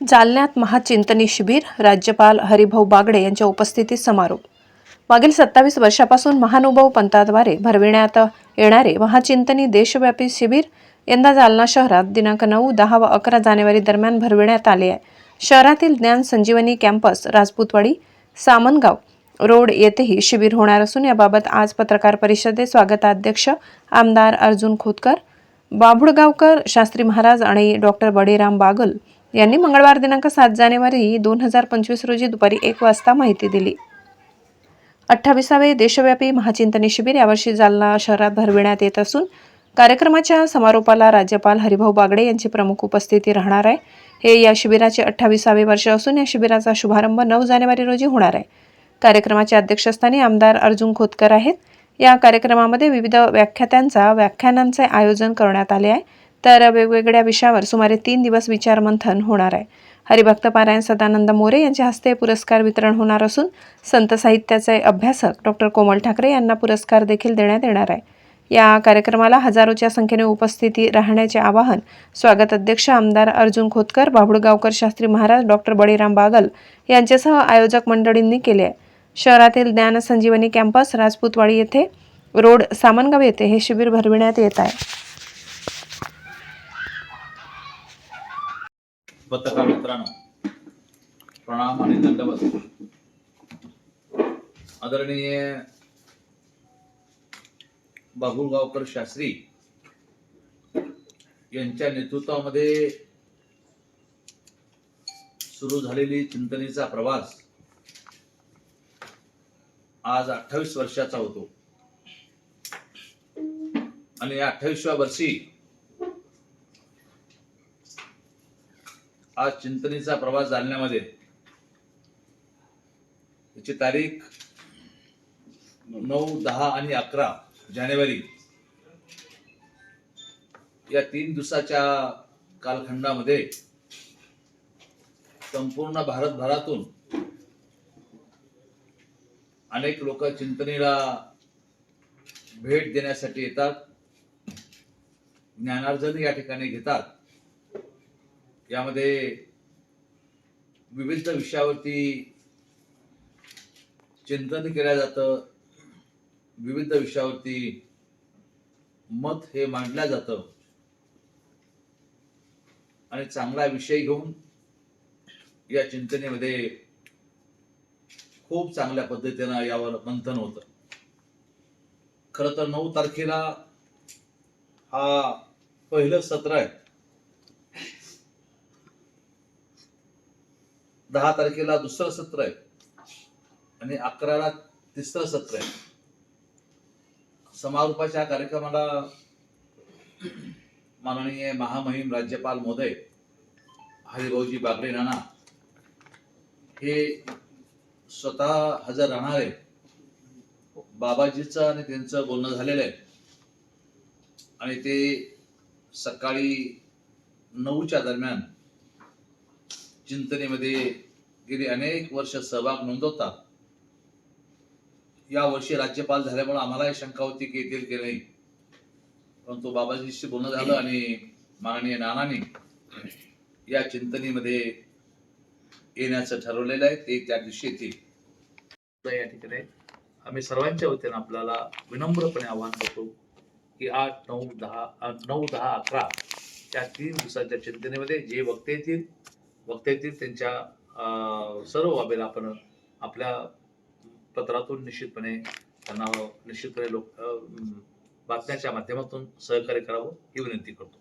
जालन्यात महाचिंतनी शिबिर राज्यपाल हरिभाऊ बागडे यांच्या उपस्थितीत समारोप. मागील सत्तावीस वर्षापासून महानुभाव पंथाद्वारे भरविण्यात येणारे महाचिंतनी देशव्यापी शिबिर यंदा जालना शहरात दिनांक नऊ दहा व अकरा जानेवारी दरम्यान भरविण्यात आले आहे. शहरातील ज्ञान संजीवनी कॅम्पस राजपूतवाडी सामनगाव रोड येथेही शिबिर होणार असून याबाबत आज पत्रकार परिषदेत स्वागताध्यक्ष आमदार अर्जुन खोतकर बाभुळगावकर शास्त्री महाराज आणि डॉक्टर बडीराम बागल यांनी मंगळवार दिनांक सात जानेवारी दोन हजार पंचवीस रोजी दुपारी एक वाजता माहिती दिली. अठ्ठावीसावे देशव्यापी महाचिंतनी शिबिर यावर्षी जालना शहरात भरविण्यात येत असून कार्यक्रमाच्या समारोपाला राज्यपाल हरिभाऊ बागडे यांची प्रमुख उपस्थिती राहणार आहे. हे या शिबिराचे अठ्ठावीसावे वर्ष असून या शिबिराचा शुभारंभ नऊ जानेवारी रोजी होणार आहे. कार्यक्रमाच्या अध्यक्षस्थानी आमदार अर्जुन खोतकर आहेत. या कार्यक्रमामध्ये विविध व्याख्यात्यांचा व्याख्यानांचे आयोजन करण्यात आले आहे. तर वेगवेगळ्या विषयावर सुमारे तीन दिवस विचारमंथन होणार आहे. हरिभक्त पारायण सदानंद मोरे यांच्या हस्ते पुरस्कार वितरण होणार असून संत साहित्याचे अभ्यासक डॉक्टर कोमल ठाकरे यांना पुरस्कार देखील देण्यात येणार आहे. या कार्यक्रमाला हजारोच्या संख्येने उपस्थिती राहण्याचे आवाहन स्वागत अध्यक्ष आमदार अर्जुन खोतकर बाभुळगावकर शास्त्री महाराज डॉक्टर बळीराम बागल यांच्यासह आयोजक मंडळींनी केले आहे. शहरातील ज्ञान संजीवनी कॅम्पस राजपूतवाडी येथे रोड सामनगाव येथे हे शिबिर भरविण्यात येत आहे. पत्रकार मित्रांनो प्रणाम आणि दंडवत. आदरणीय बाबुळगावकर शास्त्री यांच्या नेतृत्वामध्ये सुरू झालेली चिंतनेचा प्रवास आज अठ्ठावीस वर्षाचा होतो. आणि या अठ्ठावीसव्या वर्षी आज चिंतनेचा प्रवास जालन्यामध्ये. त्याची तारीख नऊ दहा आणि अकरा जानेवारी. या तीन दिवसाच्या कालखंडामध्ये संपूर्ण भारतभरातून अनेक लोक चिंतनेला भेट देण्यासाठी येतात. ज्ञानार्जन या ठिकाणी घेतात. यामध्ये विविध विषयावरती चिंतन केलं जातं. विविध विषयावरती मत हे मांडलं जातं. आणि चांगला विषय घेऊन या चिंतनेमध्ये खूप चांगल्या पद्धतीनं यावर मंथन होतं. खरं तर नऊ तारखेला हा पहिलं सत्र आहे. दहा तारखेला दुसरं सत्र आहे. आणि अकराला तिसरं सत्र आहे. समारोपाच्या कार्यक्रमाला माननीय महामहिम राज्यपाल मोदय हरिभाऊजी बागडे राणा हे स्वतः हजर राहणार आहे बाबाजीचं आणि त्यांचं बोलणं झालेलं आहे. आणि ते सकाळी नऊच्या दरम्यान चिंतनेमध्ये गेली अनेक वर्ष सहभाग नोंदवतात या वर्षी राज्यपाल झाल्यामुळे आम्हालाही शंका होती की येतील की नाही. परंतु बाबाजीशी बोलणं झालं आणि माननीय नानाने या चिंतनेमध्ये येण्याचं ठरवलेलं आहे ते त्या दिवशी येतील. या ठिकाणी आम्ही सर्वांच्या वतीनं आपल्याला विनम्रपणे आवाहन करतो की आठ नऊ दहा नऊ दहा अकरा या तीन दिवसाच्या चिंतनेमध्ये जे वक्ते येतील वक्त्यातील त्यांच्या सर्व बाबीला आपण आपल्या पत्रातून निश्चितपणे त्यांना निश्चितपणे लोक बातम्याच्या माध्यमातून सहकार्य करावं ही विनंती करतो.